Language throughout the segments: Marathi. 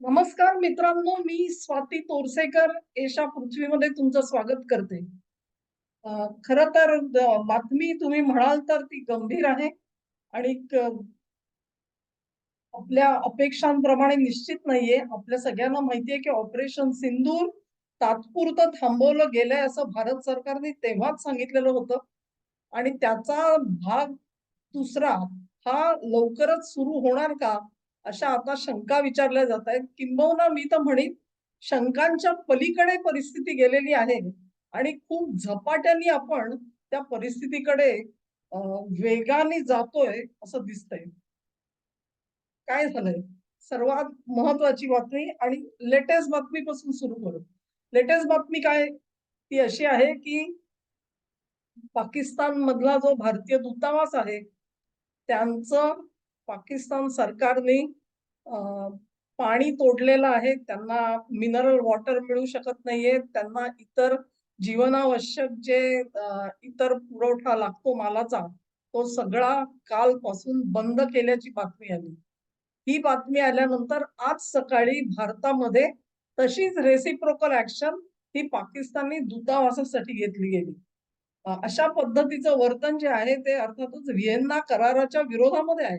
नमस्कार मित्रांनो मी स्वाती तोरसेकर एशा पृथ्वीमध्ये तुमचं स्वागत करते. खर तर बातमी तुम्ही म्हणाल तर ती गंभीर आहे आणि आपल्या अपेक्षांप्रमाणे निश्चित नाहीये. आपल्या सगळ्यांना माहितीये की ऑपरेशन सिंदूर तात्पुरतं थांबवलं गेलंय असं भारत सरकारने तेव्हाच सांगितलेलं होतं. आणि त्याचा भाग दुसरा हा लवकरच सुरू होणार का? अशा आता शंका विचारल्या जात आहेत. किंबहुना मी तर म्हणेन शंकांच्या पलीकडे परिस्थिती गेलेली आहे आणि खूप झपाट्याने आपण त्या परिस्थितीकडे वेगाने जातोय असं दिसतंय. काय झालंय? सर्वात महत्वाची बातमी आणि लेटेस्ट बातमीपासून सुरू करू. लेटेस्ट बातमी काय? ती अशी आहे की पाकिस्तान मधला जो भारतीय दूतावास आहे त्यांचं पाकिस्तान सरकारने पाणी तोडलेलं आहे त्यांना मिनरल वॉटर मिळू शकत नाहीये त्यांना इतर जीवनावश्यक जे इतर पुरवठा लागतो मालाचा तो सगळा कालपासून बंद केल्याची बातमी आली. ही बातमी आल्यानंतर आज सकाळी भारतामध्ये तशीच रेसिप्रोकल ऍक्शन ही पाकिस्तानी दूतावासासाठी घेतली गेली. अशा पद्धतीचं वर्तन जे आहे ते अर्थातच व्हिएन्ना कराराच्या विरोधामध्ये आहे.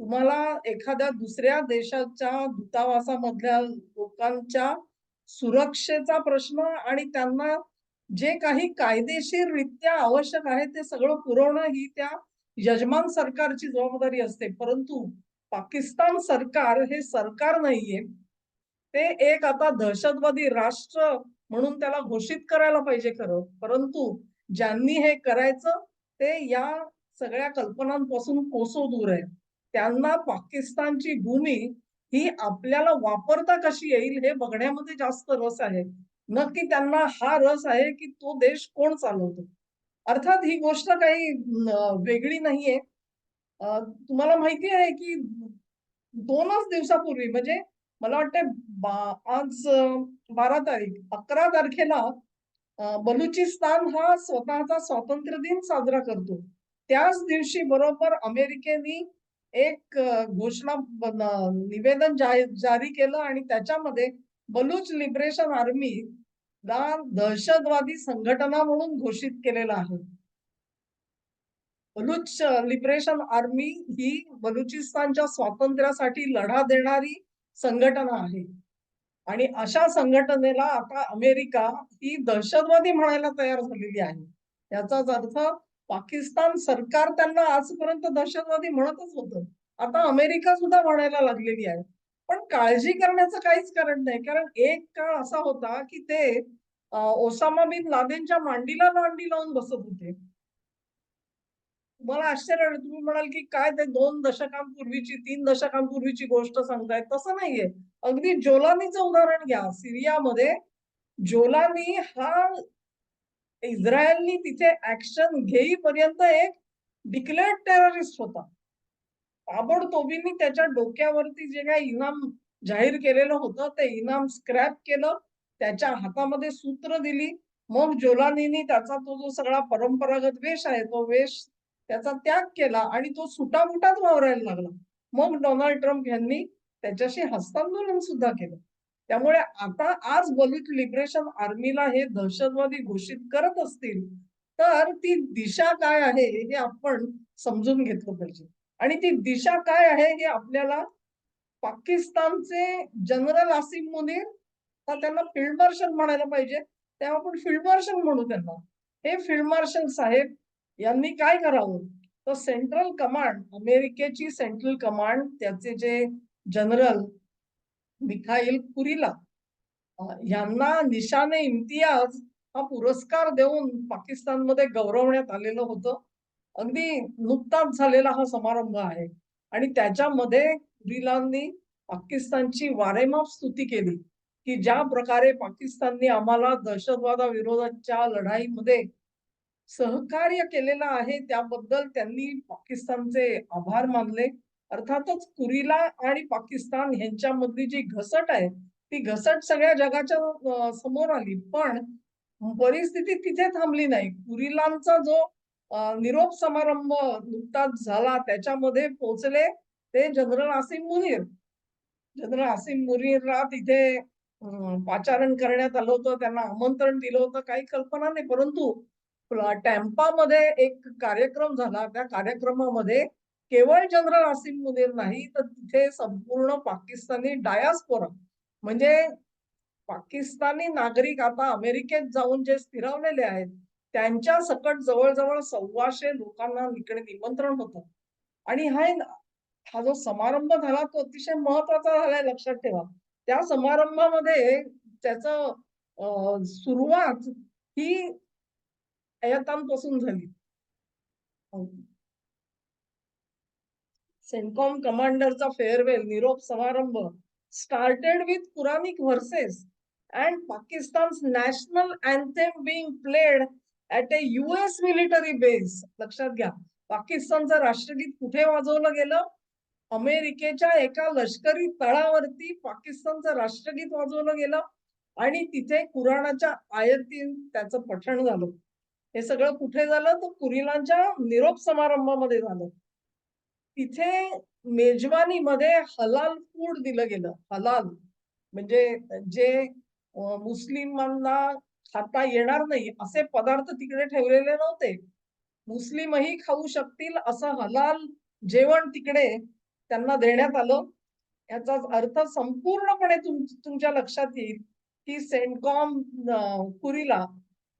तुम्हाला एखाद्या दुसऱ्या देशाच्या दूतावासामधल्या लोकांच्या सुरक्षेचा प्रश्न आणि त्यांना जे काही कायदेशीररित्या आवश्यक आहे ते सगळं पुरवणं ही त्या यजमान सरकारची जबाबदारी असते. परंतु पाकिस्तान सरकार हे सरकार नाहीये. ते एक आता दहशतवादी राष्ट्र म्हणून त्याला घोषित करायला पाहिजे खरं. परंतु ज्यांनी हे करायचं ते या सगळ्या कल्पनांपासून कोसो दूर आहे. त्यांना पाकिस्तानची भूमी ही आपल्याला वापरता कशी येईल हे बघण्यामध्ये जास्त रस आहे. नक्की त्यांना हा रस आहे की तो देश कोण चालवतो? अर्थात ही गोष्ट काही वेगळी नाहीये. तुम्हाला माहिती आहे की दोनच दिवसापूर्वी म्हणजे मला वाटतं आज बारा तारीख अकरा तारखेला बलुचिस्तान हा स्वतःचा स्वातंत्र्य दिन साजरा करतो. त्याच दिवशी बरोबर अमेरिकेने एक घोषणा निवेदन जारी केलं आणि त्याच्यामध्ये बलूच लिबरेशन आर्मी ला दहशतवादी संघटना म्हणून घोषित केलेलं आहे. बलूच लिबरेशन आर्मी ही बलुचिस्तानच्या स्वातंत्र्यासाठी लढा देणारी संघटना आहे. आणि अशा संघटनेला आता अमेरिका ही दहशतवादी म्हणायला तयार झालेली आहे. याचाच अर्थ पाकिस्तान सरकार त्यांना आजपर्यंत दहशतवादी म्हणतच होतं. आता अमेरिका सुद्धा म्हणायला लागलेली आहे. पण काळजी करण्याचं काहीच कारण नाही. कारण एक काळ असा होता की ते ओसामा बिन लादेनच्या मांडीला मांडी लावून बसत होते. मला आश्चर्य तुम्ही म्हणाल की काय ते दोन दशकांपूर्वीची तीन दशकांपूर्वीची गोष्ट सांगताय. तसं नाहीये. अगदी जोलानीचं उदाहरण घ्या. सिरियामध्ये जोलानी हा इस्रायलनी तिथे ऍक्शन घेईपर्यंत एक डिक्लेअर्ड टेररिस्ट होता. ताबडतोबींनी त्याच्या डोक्यावरती जे काही इनाम जाहीर केलेलं होतं ते इनाम स्क्रॅप केलं त्याच्या हातामध्ये सूत्र दिली. मग जोलानीनी त्याचा तो जो सगळा परंपरागत वेश आहे तो वेश त्याचा त्याग केला आणि तो सुटामुटात वावरायला लागला. मग डोनाल्ड ट्रम्प यांनी त्याच्याशी हस्तांदोलन सुद्धा केलं. त्यामुळे आता आज बलूच लिबरेशन आर्मीला हे दहशतवादी घोषित करत असतील तर ती दिशा काय आहे हे आपण समजून घेतलं पाहिजे. आणि ती दिशा काय आहे हे आपल्याला पाकिस्तानचे जनरल आसिम मुनीर हा त्यांना फील्ड मार्शल म्हणायला पाहिजे. तेव्हा आपण फील्ड मार्शल म्हणू त्यांना. हे फील्ड मार्शल साहेब यांनी काय करावं? तर सेंट्रल कमांड अमेरिकेची सेंट्रल कमांड त्याचे जे जनरल मिखाईल कुरीला यांना निशाने इम्तियाज हा पुरस्कार देऊन पाकिस्तानमध्ये गौरवण्यात आलेलं होतं. अगदी नुकताच झालेला हा समारंभ आहे. आणि त्याच्यामध्ये कुरिलांनी पाकिस्तानची वारेमाप स्तुती केली की ज्या प्रकारे पाकिस्तानने आम्हाला दहशतवादाविरोधाच्या लढाईमध्ये सहकार्य केलेलं आहे त्याबद्दल त्यांनी पाकिस्तानचे आभार मानले. अर्थातच कुरिला आणि पाकिस्तान यांच्यामधली जी घसट आहे ती घसट सगळ्या जगाच्या समोर आली. पण परिस्थिती तिथे थांबली नाही. कुरिलांचा जो निरोप समारंभ नुकताच झाला त्याच्यामध्ये पोहोचले ते जनरल आसिम मुनीर. जनरल आसिम मुनीरला तिथे पाचारण करण्यात आलं होतं त्यांना आमंत्रण दिलं होतं काही कल्पना नाही. परंतु टॅम्पामध्ये एक कार्यक्रम झाला. त्या कार्यक्रमामध्ये केवळ जनरल आसिम मुनीर नाही तर तिथे संपूर्ण पाकिस्तानी डायास्पोरा म्हणजे पाकिस्तानी नागरिक आता अमेरिकेत जाऊन जे स्थिरावलेले आहेत त्यांच्या सकट जवळजवळ सव्वाशे लोकांना इकडे निमंत्रण होतं. आणि हा हा जो समारंभ झाला तो अतिशय महत्त्वाचा झालाय लक्षात ठेवा. त्या समारंभामध्ये त्याच अं, सुरुवात ही अयतांपासून झाली. सेंटकॉम कमांडरचा फेअरवेल निरोप समारंभ started with Quranic verses and Pakistan national anthem being played at a US military base लक्षात घ्या पाकिस्तानचं राष्ट्रगीत कुठे वाजवलं गेलं? अमेरिकेच्या एका लष्करी तळावरती पाकिस्तानचं राष्ट्रगीत वाजवलं गेलं आणि तिथे कुराणाच्या आयतीन त्याचं पठण झालं. हे सगळं कुठे झालं? तर कुरिलांच्या निरोप समारंभामध्ये झालं. तिथे मेजवानीमध्ये हलाल फूड दिलं गेलं हलाल. म्हणजे जे मुस्लिमांना खाता येणार नाही असे पदार्थ तिकडे ठेवलेले नव्हते. मुस्लिमही खाऊ शकतील असं हलाल जेवण तिकडे त्यांना देण्यात आलं. याचा अर्थ संपूर्णपणे तुम तुमच्या लक्षात येईल की सेंटकॉम कुरीला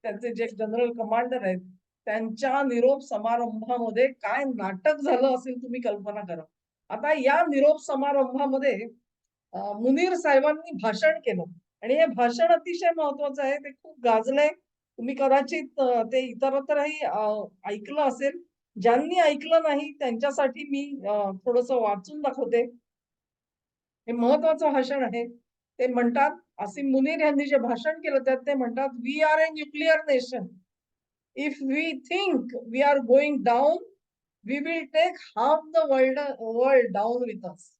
त्यांचे जे जनरल कमांडर आहेत त्यांच्या निरोप समारंभामध्ये काय नाटक झालं असेल तुम्ही कल्पना करा. आता या निरोप समारंभामध्ये मुनीर साहेबांनी भाषण केलं. आणि हे भाषण अतिशय महत्वाचं आहे. ते खूप गाजलंय. तुम्ही कदाचित ते इतरत्रही ऐकलं असेल. ज्यांनी ऐकलं नाही त्यांच्यासाठी मी थोडस वाचून दाखवते. हे महत्वाचं भाषण आहे. ते म्हणतात असिम मुनीर यांनी जे भाषण केलं त्यात ते म्हणतात we are a nuclear nation if we think we are going down, we will take half the world, world down with us.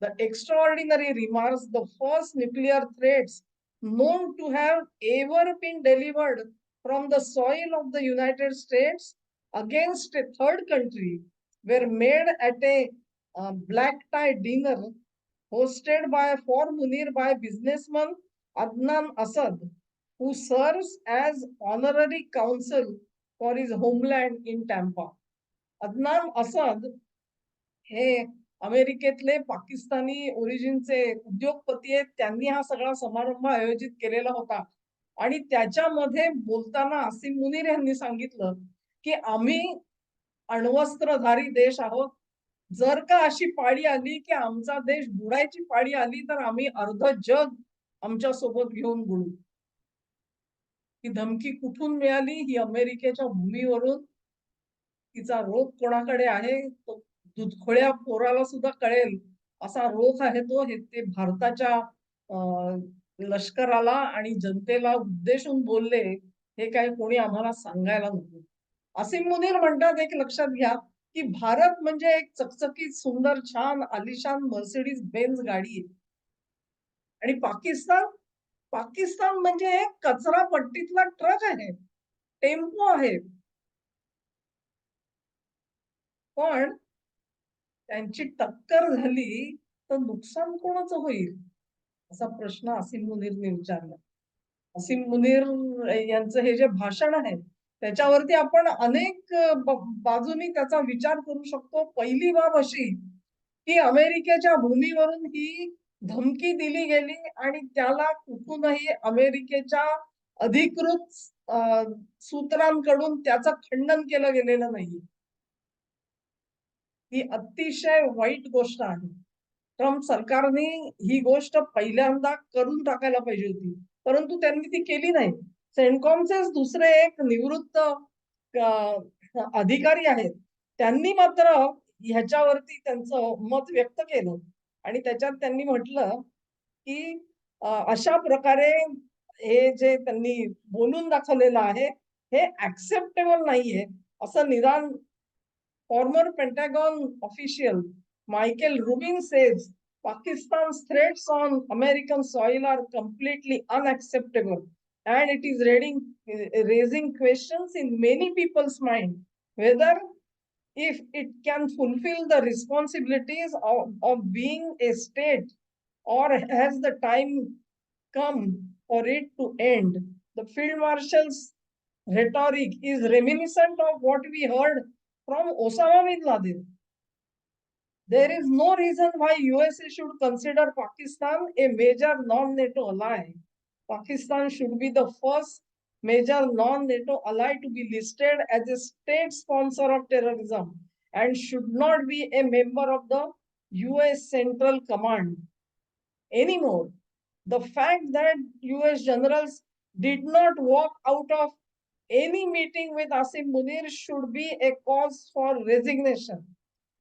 The extraordinary remarks, the first nuclear threats known to have ever been delivered from the soil of the United States against a third country were made at a uh, black tie dinner hosted by a former nearby businessman Adnan Asad who serves as honorary counsel for his homeland in Tampa. Adnan Asad हे अमेरिकेतले पाकिस्तानी ओरिजिनचे उद्योगपती आहेत. त्यांनी हा सगळा समारंभ आयोजित केलेला होता. आणि त्याच्यामध्ये बोलताना आसिम मुनीर यांनी सांगितलं की आम्ही अण्वस्त्रधारी देश आहोत. जर का अशी पाळी आली की आमचा देश बुडायची पाळी आली तर आम्ही अर्ध जग आमच्यासोबत घेऊन बुडू. ही धमकी कुठून मिळाली? ही अमेरिकेच्या भूमीवरून. तिचा रोग कोणाकडे आहे? तो दुधखोळ्या पोराला सुद्धा कळेल. असा रोग आहे तो. हे ते भारताच्या लष्कराला आणि जनतेला उद्देशून बोलले. हे काय कोणी आम्हाला सांगायला नको. असीम मुनीर म्हणतात एक लक्षात घ्या की भारत म्हणजे एक चकचकीत सुंदर छान आलिशान मर्सिडीज बेन्झ गाडी आहे. आणि पाकिस्तान पाकिस्तान म्हणजे कचरा पट्टीतला ट्रक आहे. टेम्पो आहे. पण त्यांची टक्कर झाली तर नुकसान कोणाचं होईल? असा प्रश्न असीम मुनीरने विचारला. असीम मुनीर यांचं हे जे भाषण आहे त्याच्यावरती आपण अनेक बाजूनी त्याचा विचार करू शकतो. पहिली बाब अशी की अमेरिकेच्या भूमीवरून ही धमकी दिली गेली आणि त्याला कुठूनही अमेरिकेच्या अधिकृत सूत्रांकडून त्याचं खंडन केलं गेलेलं नाही. ही अतिशय वाईट गोष्ट आहे. ट्रम्प सरकारने ही गोष्ट पहिल्यांदा करून टाकायला पाहिजे होती. परंतु त्यांनी ती केली नाही. सेंटकॉमचेच दुसरे एक निवृत्त अधिकारी आहेत. त्यांनी मात्र ह्याच्यावरती त्यांचं मत व्यक्त केलं. आणि त्याच्यात त्यांनी म्हटलं की अशा प्रकारे हे जे त्यांनी बोलून दाखवलेलं आहे हे ऍक्सेप्टेबल नाहीये. असं निदान former Pentagon official Michael Rubin says Pakistan threats on American soil are completely unacceptable and it is reading raising questions in many people's mind whether if it can fulfill the responsibilities of, of being a state or has the time come for it to end? The field marshal's rhetoric is reminiscent of what we heard from Osama bin Laden. There is no reason why USA should consider Pakistan a major non-NATO ally. Pakistan should be the first major non-NATO ally to be listed as a state sponsor of terrorism and should not be a member of the US Central Command anymore. The fact that US generals did not walk out of any meeting with Asim Munir should be a cause for resignation.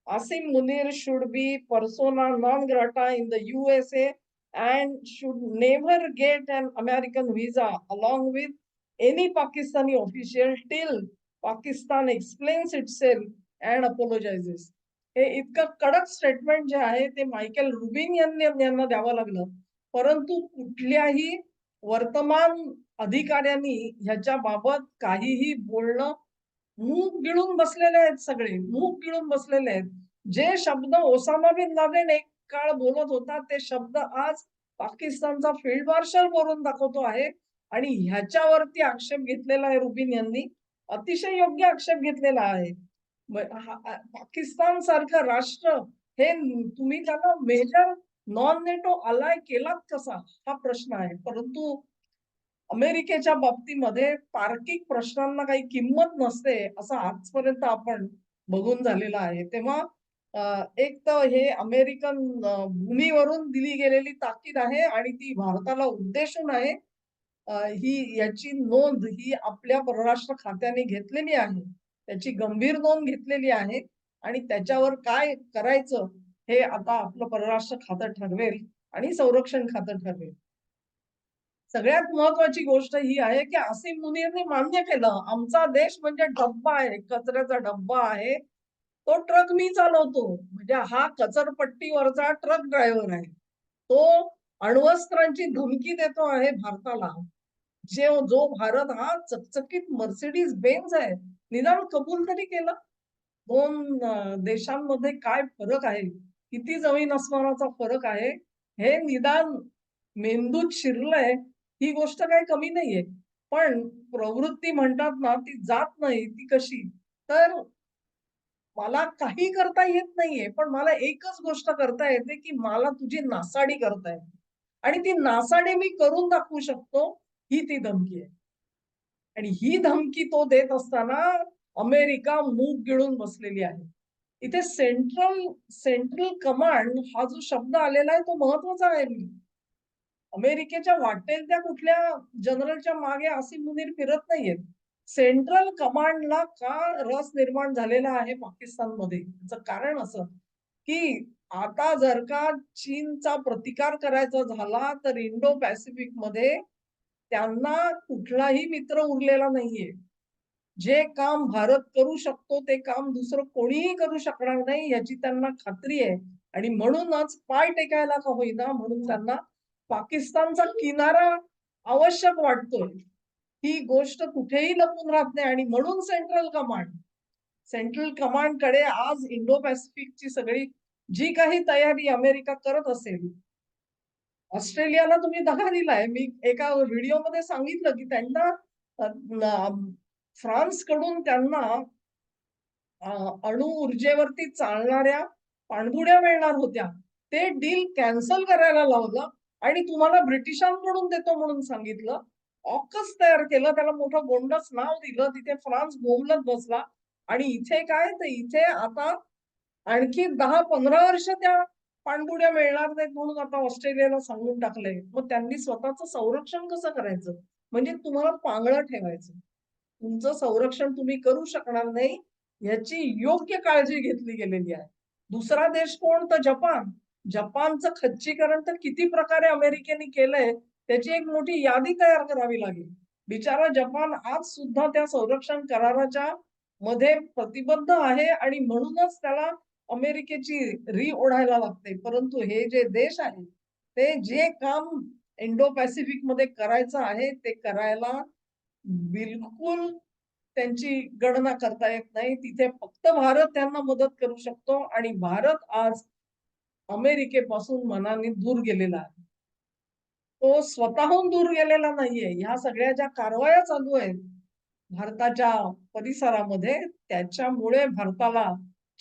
Asim Munir should be persona non grata in the USA and should never get an American visa along with any Pakistani official till Pakistan explains itself and apologizes. हे इतकं कडक स्टेटमेंट जे आहे ते मायकेल रुबिन यांनी यांना द्यावं लागलं. परंतु कुठल्याही वर्तमान अधिकाऱ्यांनी ह्याच्या बाबत काहीही बोलणं मूग गिळून बसलेले आहेत सगळे. मूग गिळून बसलेले आहेत. जे शब्द ओसामा बिन लादेन एक काळ बोलत होता ते शब्द आज पाकिस्तानचा फील्ड मार्शल बोलून दाखवतो आहे. आणि ह्याच्यावरती आक्षेप घेतलेला आहे रुबिन यांनी. अतिशय योग्य आक्षेप घेतलेला आहे. पाकिस्तान सारखं राष्ट्र हे तुम्ही त्याला मेजर नॉन नेटो अलाय केलात कसा? हा प्रश्न आहे. परंतु अमेरिकेच्या बाबतीमध्ये तार्किक प्रश्नांना काही किंमत नसते असं आजपर्यंत आपण बघून झालेलं आहे. तेव्हा एक तर हे अमेरिकन भूमीवरून दिली गेलेली ताकीद आहे आणि ती भारताला उद्देशून आहे. ही याची नोंद ही आपल्या परराष्ट्र खात्याने घेतलेली आहे. त्याची गंभीर नोंद घेतलेली आहे आणि त्याच्यावर काय करायचं हे आता आपलं परराष्ट्र खातं ठरवेल आणि संरक्षण खातं ठरवेल. सगळ्यात महत्वाची गोष्ट ही आहे की असीम मुनीरने मान्य केलं आमचा देश म्हणजे डब्बा आहे कचऱ्याचा डब्बा आहे. तो ट्रक मी चालवतो म्हणजे हा कचरपट्टीवरचा ट्रक ड्रायव्हर आहे. तो अण्वस्त्रांची धमकी देतो आहे भारताला. जे जो भारत हा चकचकीत मर्सिडीज बेन्स आहे. निदान कबूल तरी केलं. दोन देशांमध्ये काय फरक आहे? किती जमीन अस्मानाचा फरक आहे? हे निदान मेंदूत शिरलंय. ही गोष्ट काही कमी नाहीये. पण प्रवृत्ती म्हणतात ना ती जात नाही ती कशी? तर मला काही करता येत नाहीये. पण मला एकच गोष्ट करता येते की मला तुझी नासाडी करता येते. आणि ती नासाने मी करून दाखवू शकतो ही ती धमकी आहे. आणि ही धमकी तो देत असताना अमेरिका मूग गिळून बसलेली आहे. इथे सेंट्रल सेंट्रल कमांड हा जो शब्द आलेला आहे तो महत्त्वाचा आहे. मी अमेरिकेच्या वाटेल त्या कुठल्या जनरलच्या मागे असी मुनीर फिरत नाहीयेत. सेंट्रल कमांडला का रस निर्माण झालेला आहे पाकिस्तानमध्ये? त्याचं कारण असं की आता जर का चीनचा प्रतिकार करायचा झाला तर इंडो पॅसिफिकमध्ये त्यांना कुठलाही मित्र उरलेला नाहीये. जे काम भारत करू शकतो ते काम दुसरं कोणीही करू शकणार नाही याची त्यांना खात्री आहे. आणि म्हणूनच पाय टेकायला का होईना म्हणून त्यांना पाकिस्तानचा किनारा आवश्यक वाटतोय. ही गोष्ट कुठेही लपून राहत नाही. आणि म्हणून सेंट्रल कमांड सेंट्रल कमांडकडे आज इंडो पॅसिफिकची सगळी जी काही तयारी अमेरिका करत असेल ऑस्ट्रेलियाला तुम्ही दगा दिलाय. मी एका व्हिडिओमध्ये सांगितलं की त्यांना फ्रान्सकडून त्यांना अणु ऊर्जेवरती चालणाऱ्या पाणबुड्या मिळणार होत्या. ते डील कॅन्सल करायला लावलं आणि तुम्हाला ब्रिटिशांकडून देतो म्हणून सांगितलं. ऑकस तयार केलं त्याला मोठं गोंडस नाव दिलं तिथे फ्रान्स बोंबलत बसला आणि इथे काय तर इथे आता आणखी दहा पंधरा वर्ष त्या पाणबुड्या मिळणार नाहीत म्हणून आता ऑस्ट्रेलियाला सांगून टाकलंय. मग त्यांनी स्वतःच संरक्षण कसं करायचं? म्हणजे तुम्हाला पांगळं ठेवायचं. तुमचं संरक्षण तुम्ही करू शकणार नाही याची योग्य काळजी घेतली गेलेली आहे. दुसरा देश कोण? तर जपान. जपानचं खच्चीकरण तर किती प्रकारे अमेरिकेने केलंय त्याची एक मोठी यादी तयार करावी लागेल. बिचारा जपान आज सुद्धा त्या संरक्षण कराराच्या मध्ये प्रतिबद्ध आहे आणि म्हणूनच त्याला अमेरिकेची री ओढायला लागते. परंतु हे जे देश आहे ते जे काम इंडो पॅसिफिकमध्ये करायचं आहे ते करायला बिलकुल त्यांची गणना करता येत नाही. तिथे फक्त भारत त्यांना मदत करू शकतो आणि भारत आज अमेरिकेपासून मनाने दूर गेलेला आहे. तो स्वतःहून दूर गेलेला नाहीये. ह्या सगळ्या ज्या कारवाया चालू आहेत भारताच्या परिसरामध्ये त्याच्यामुळे भारताला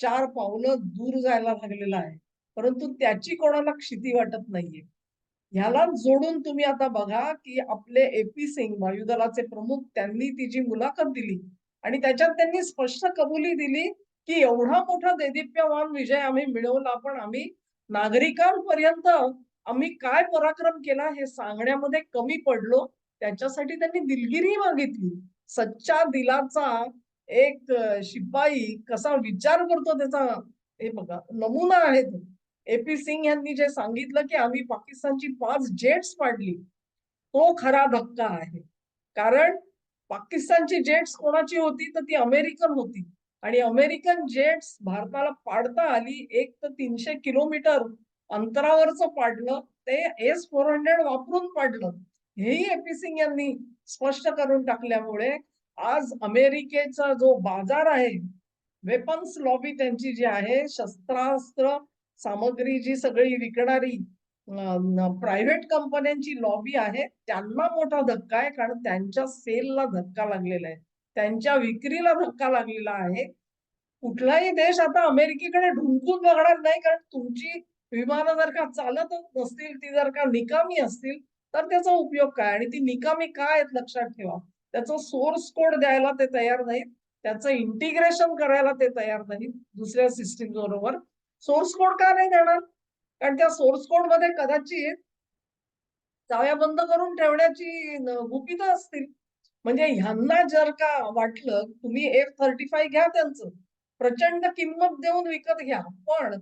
चार पावलं दूर जायला लागलेलं आहे. परंतु त्याची कोणाला क्षिती वाटत नाहीये. ह्याला जोडून तुम्ही आता बघा की आपले एपी सिंग वायुदलाचे प्रमुख त्यांनी ती जी मुलाखत दिली आणि त्याच्यात त्यांनी स्पष्ट कबुली दिली की एवढा मोठा देदीप्यमान विजय आम्ही मिळवला पण आम्ही नागरिकांपर्यंत आम्ही काय पराक्रम केला हे सांगण्यामध्ये कमी पडलो. त्याच्यासाठी त्यांनी दिलगिरी मागितली. सच्चा दिलाचा एक शिपाई कसा विचार करतो त्याचा हे बघा नमुना आहे तो एपी सिंग यांनी जे सांगितलं की आम्ही पाकिस्तानची पाच जेट्स पाडली तो खरा धक्का आहे. कारण पाकिस्तानची जेट्स कोणाची होती? तर ती अमेरिकन होती. आणि अमेरिकन जेट्स भारताला पाडता आली एक तर तीनशे किलोमीटर अंतरावरचं पाडलं ते एस फोर हंड्रेड वापरून पाडलं. हेही एपी सिंग यांनी स्पष्ट करून टाकल्यामुळे आज अमेरिकेचा जो बाजार आहे वेपन्स लॉबी त्यांची जी आहे शस्त्रास्त्र सामग्री जी सगळी विकणारी प्रायव्हेट कंपन्यांची लॉबी आहे त्यांना मोठा धक्का आहे कारण त्यांच्या सेलला धक्का लागलेला आहे. त्यांच्या विक्रीला धक्का लागलेला आहे. कुठलाही देश आता अमेरिकेकडे ढुंकून बघणार नाही कारण तुमची विमानं जर का चालतच नसतील ती जर का निकामी असतील तर त्याचा उपयोग काय? आणि ती निकामी काय आहेत लक्षात ठेवा. त्याचा सोर्स कोड द्यायला ते तयार नाहीत. त्याचं इंटिग्रेशन करायला ते तयार नाहीत दुसऱ्या सिस्टीम बरोबर. सोर्स कोड का नाही देणार? कारण त्या सोर्स कोडमध्ये कदाचित चाव्या बंद करून ठेवण्याची गुपित गुपितं असतील. म्हणजे ह्यांना जर का वाटलं तुम्ही एफ थर्टी फाय घ्या त्यांचं. प्रचंड किंमत देऊन विकत घ्या. पण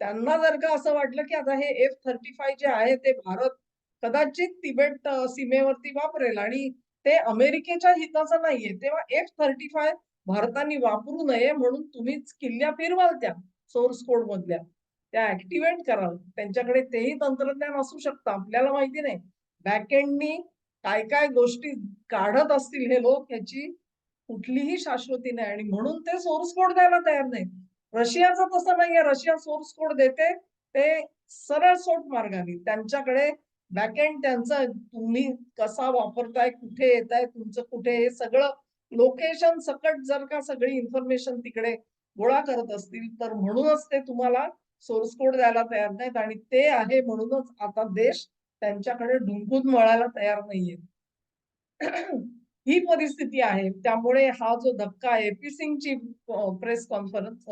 त्यांना जर का असं वाटलं की आता हे एफ थर्टी फाय जे आहे ते भारत कदाचित तिबेट सीमेवरती वापरेल आणि ते अमेरिकेच्या हिताचं नाहीये. तेव्हा एफ थर्टी फाय भारताने वापरू नये म्हणून तुम्हीच किल्ल्या फिरवाल त्या सोर्स कोड मधल्या. त्या ऍक्टिव्हेट कराल. त्यांच्याकडे तेही तंत्रज्ञान असू शकतं आपल्याला माहिती नाही. बॅकएंडनी काय काय गोष्टी काढत असतील हे लोक ह्याची कुठलीही शाश्वती नाही. आणि म्हणून ते सोर्स कोड द्यायला तयार नाही रशियाचं तसं नाहीये. रशिया सोर्स कोड देते ते सरळ सोट मार्गाने. त्यांच्याकडे बॅकएंड त्यांचं तुम्ही कसा वापरताय कुठे येत आहे तुमचं कुठे हे सगळं लोकेशन सकट जर का सगळी इन्फॉर्मेशन तिकडे गोळा करत असतील तर म्हणूनच ते तुम्हाला सोर्स कोड द्यायला तयार नाहीत आणि ते आहे म्हणूनच आता देश त्यांच्याकडे ढुंकून वळायला तयार नाहीये. ही परिस्थिती आहे. त्यामुळे हा जो धक्का एपी सिंगची प्रेस कॉन्फरन्स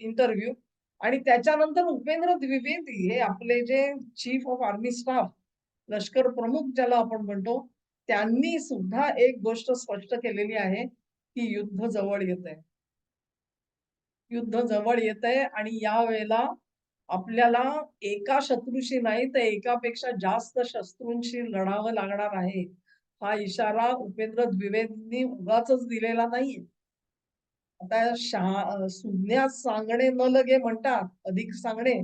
इंटरव्ह्यू आणि त्याच्यानंतर उपेंद्र द्विवेदी हे आपले जे चीफ ऑफ आर्मी स्टाफ लष्कर प्रमुख ज्याला आपण म्हणतो त्यांनी सुद्धा एक गोष्ट स्पष्ट केलेली आहे की युद्ध जवळ येत आहे युद्ध जवळ येत आहे आणि यावेळेला आपल्याला एका शत्रूशी नाही तर एकापेक्षा जास्त शत्रूंशी लढावं लागणार आहे. हा इशारा उपेंद्र द्विवेदींनी उगाच दिलेला नाहीये. आता शहा सुज्ञात सांगणे न लगे म्हणतात अधिक सांगणे.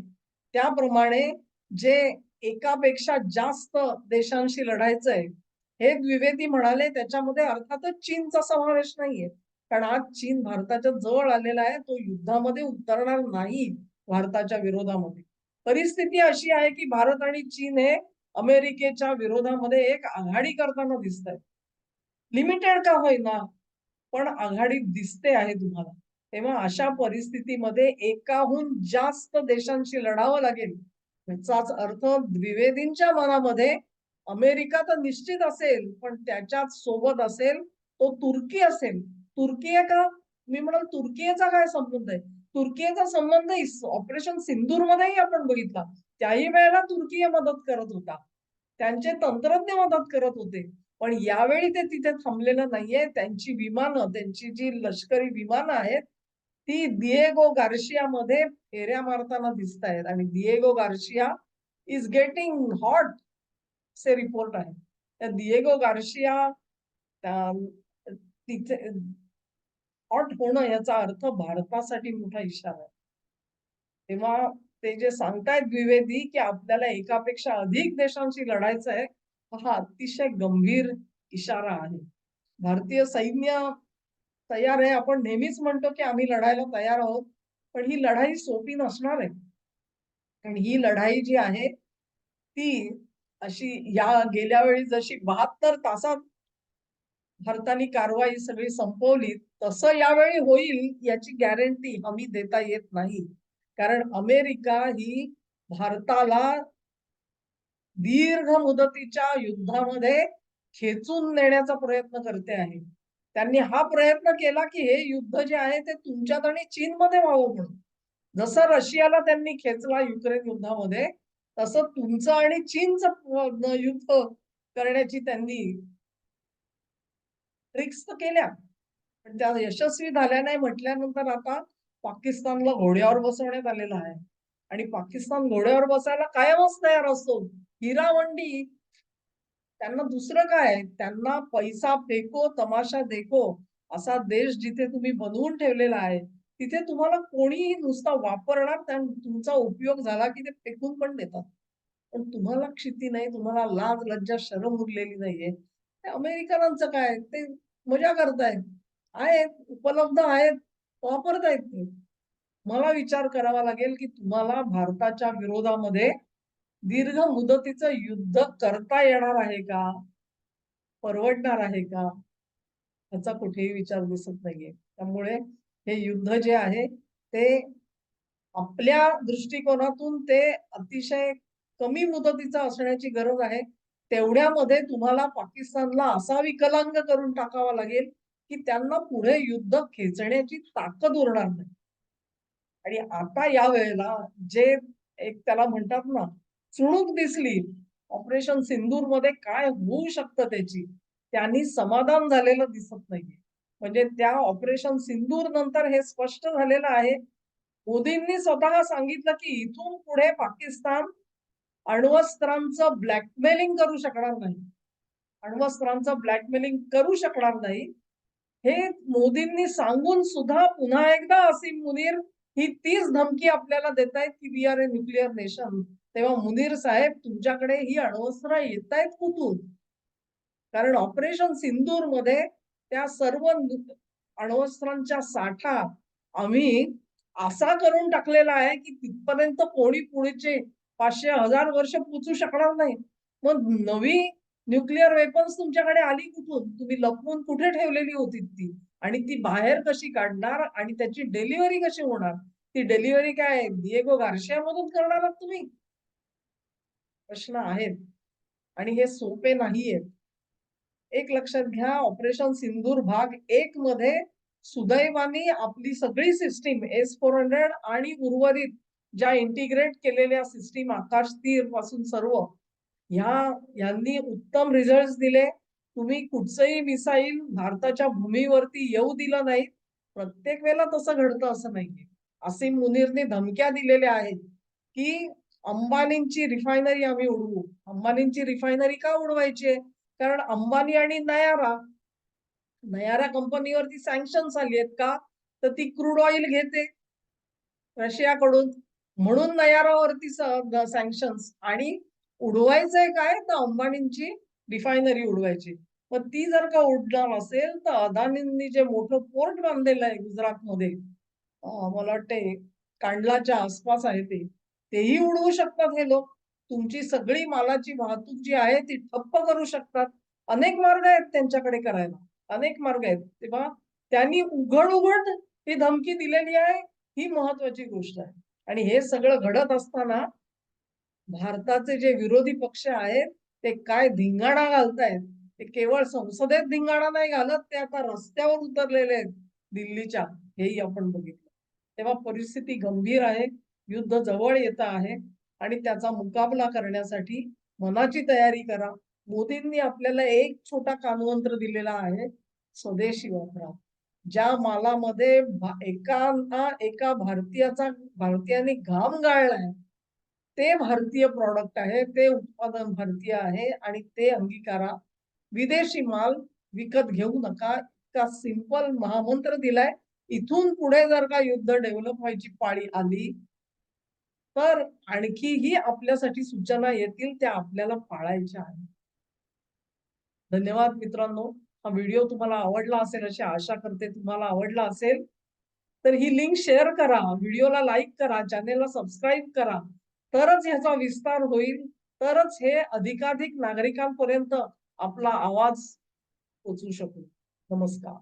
त्याप्रमाणे जे एकापेक्षा जास्त देशांशी लढायचंय हे द्विवेदी म्हणाले त्याच्यामध्ये अर्थातच चीनचा समावेश नाहीये. कारण आज चीन भारताच्या जवळ आलेला आहे तो युद्धामध्ये उतरणार नाही भारताच्या विरोधामध्ये. परिस्थिती अशी आहे की भारत आणि चीन हे अमेरिकेच्या विरोधामध्ये एक आघाडी करताना दिसत आहेत लिमिटेड का होईना पण आघाडी दिसते आहे तुम्हाला. तेव्हा अशा परिस्थितीमध्ये एकाहून जास्त देशांशी लढावं लागेल. याचाच अर्थ द्विवेदींच्या मनामध्ये अमेरिका तर निश्चित असेल पण त्याच्यात सोबत असेल तो तुर्की असेल. तुर्की आहे का? मी म्हणाल तुर्कीचा काय संबंध आहे? तुर्कीचा संबंध ऑपरेशन सिंदूर मध्येही आपण बघितला. त्याही वेळेला तुर्की मदत करत होता. त्यांचे तंत्रज्ञ मदत करत होते. पण यावेळी ते तिथे थांबलेलं नाहीये. त्यांची विमानं त्यांची जी लष्करी विमानं आहेत ती दिएगो गार्शिया मध्ये फेऱ्या मारताना दिसत आहेत आणि Diego Garcia is getting hot say report आहे. त्या दिएगो गार्शिया तिथे हॉट होणं याचा अर्थ भारतासाठी मोठा इशारा आहे. तेव्हा ते जे सांगतायत द्विवेदी की आपल्याला एकापेक्षा अधिक देशांशी लढायचं आहे हा अतिशय गंभीर इशारा आहे. भारतीय सैन्य तयार आहे. आपण नेहमीच म्हणतो की आम्ही लढायला तयार आहोत पण ही लढाई सोपी नसणार आहे. कारण ही लढाई जी आहे ती अशी या गेल्या वेळी जशी बहात्तर तासात भारताने कारवाई सगळी संपवली तसं यावेळी होईल याची गॅरंटी हमी देता येत नाही. कारण अमेरिका ही भारताला दीर्घ मुदतीच्या युद्धामध्ये खेचून नेण्याचा प्रयत्न करते आहे. त्यांनी हा प्रयत्न केला की हे युद्ध जे आहे ते तुमच्यात आणि चीनमध्ये व्हावं म्हणून. जसं रशियाला त्यांनी खेचला युक्रेन युद्धामध्ये तसं तुमचं आणि चीनचं युद्ध करण्याची त्यांनी ट्रिक्स तर केल्या. पण त्या यशस्वी झाल्या नाही म्हटल्यानंतर आता पाकिस्तानला घोड्यावर बसवण्यात आलेलं आहे. आणि पाकिस्तान घोड्यावर बसायला कायमच तयार असतो. हिरावंडी त्यांना दुसरं काय? त्यांना पैसा फेको तमाशा देखो. असा देश जिथे तुम्ही बनवून ठेवलेला आहे तिथे तुम्हाला कोणीही नुसता वापरणार तुमचा उपयोग झाला की ते फेकून पण देतात. पण तुम्हाला क्षिती नाही तुम्हाला लाज लज्जा शरम उरलेली नाहीये. ते अमेरिकनांचं काय? ते मजा करतायत. आहेत उपलब्ध आहेत वापरतायत ते. मला विचार करावा लागेल की तुम्हाला भारताच्या विरोधामध्ये दीर्घ मुदतीचं युद्ध करता येणार आहे का? परवडणार आहे का? याचा कुठेही विचार दिसत नाहीये. त्यामुळे हे युद्ध जे आहे ते आपल्या दृष्टिकोनातून ते अतिशय कमी मुदतीचं असण्याची गरज आहे. तेवढ्यामध्ये तुम्हाला पाकिस्तानला असा विकलांग करून टाकावा लागेल की त्यांना पुढे युद्ध खेचण्याची ताकद उरणार नाही. आणि आता या वेळेला जे एक त्याला म्हणतात ना चुणूक दिसली. ऑपरेशन सिंदूरमध्ये काय होऊ शकतं त्याची? त्यांनी समाधान झालेलं दिसत नाहीये. म्हणजे त्या ऑपरेशन सिंदूर नंतर हे स्पष्ट झालेलं आहे. मोदींनी स्वतः सांगितलं की इथून पुढे पाकिस्तान अण्वस्त्रांचं ब्लॅकमेलिंग करू शकणार नाही. अण्वस्त्रांचं ब्लॅकमेलिंग करू शकणार नाही. हे मोदींनी सांगून सुद्धा पुन्हा एकदा असीम मुनीर ही तीच धमकी आपल्याला देत आहेत की we are a nuclear nation तेव्हा मुनीर साहेब तुमच्याकडे ही अण्वस्त्र येत आहेत कुठून? कारण ऑपरेशन सिंदूरमध्ये त्या सर्व अण्वस्त्रांचा साठा आम्ही असा करून टाकलेला आहे की तिथपर्यंत कोणी पुढचे पाचशे हजार वर्ष पोचू शकणार नाही. मग नवी न्यूक्लिअर वेपन्स तुमच्याकडे आली कुठून? तुम्ही लपवून कुठे ठेवलेली होती ती? आणि ती बाहेर कशी काढणार आणि त्याची डिलिव्हरी कशी होणार? ती डिलिव्हरी काय दिएगो गार्शिया मधून करणार आहात तुम्ही? प्रश्न आहेत. आणि हे सोपे नाहीये. एक लक्षात घ्या ऑपरेशन सिंदूर भाग एक मध्ये सुदैवानी आपली सगळी सिस्टीम एस फोर हंड्रेड आणि उर्वरित ज्या इंटिग्रेट केलेल्या सिस्टीम आकाश तीरपासून सर्व ह्या यांनी उत्तम रिझल्ट दिले. तुम्ही कुठचंही मिसाईल भारताच्या भूमीवरती येऊ दिलं नाही प्रत्येक वेळेला तसं घडतं असं नाहीये. असीम मुनीरने धमक्या दिलेल्या आहेत की अंबानींची रिफायनरी आम्ही उडवू. अंबानींची रिफायनरी का उडवायची कारण अंबानी आणि नयारा नयारा कंपनीवरती सँक्शन आली आहेत का? तर ती क्रूड ऑइल घेते रशियाकडून. म्हणून नयारावरती सँक्शन आणि उडवायचंय काय? तर अंबानींची रिफायनरी उडवायची. मग ती जर का उडणार असेल तर अदानींनी जे मोठं पोर्ट बांधलेलं आहे गुजरातमध्ये मला वाटते कांडलाच्या आसपास आहे ते. तेही उडवू शकतात हे लोक. तुमची सगळी मालाची वाहतूक जी आहे ती ठप्प करू शकतात. अनेक मार्ग आहेत त्यांच्याकडे करायला. अनेक मार्ग आहेत. तेव्हा त्यांनी उघड उघड ही धमकी दिलेली आहे ही महत्वाची गोष्ट आहे. आणि हे सगळं घडत असताना भारताचे जे विरोधी पक्ष आहेत ते काय धिंगाणा घालतायत? ते केवळ संसदेत धिंगाणा नाही घालत ते आता रस्त्यावर उतरलेले आहेत दिल्लीच्या. हेही आपण बघितलं. तेव्हा परिस्थिती गंभीर आहे. युद्ध जवळ येत आहे आणि त्याचा मुकाबला करण्यासाठी मनाची तयारी करा. मोदींनी आपल्याला एक छोटा कानवंत्र दिलेला आहे स्वदेशी वापरा. ज्या मालामध्ये एका एका भारतीयाचा भारतीयाने घाम गाळलाय ते भारतीय प्रॉडक्ट आहे ते उत्पादन भारतीय आहे आणि ते अंगीकारा. विदेशी माल विकत घेऊ नका इतका सिंपल महामंत्र दिलाय. इथून पुढे जर का युद्ध डेव्हलप व्हायची पाळी आली तर आणखीही आपल्यासाठी सूचना येतील त्या आपल्याला पाळायच्या आहेत. धन्यवाद मित्रांनो. हा व्हिडिओ तुम्हाला आवडला असेल अशी आशा करते तुम्हाला आवडला असेल तर ही लिंक शेअर करा व्हिडिओला लाईक करा चॅनेलला सबस्क्राईब करा. तरच ह्याचा विस्तार होईल तरच हे अधिकाधिक नागरिकांपर्यंत आपला आवाज पोचू शकू नमस्कार.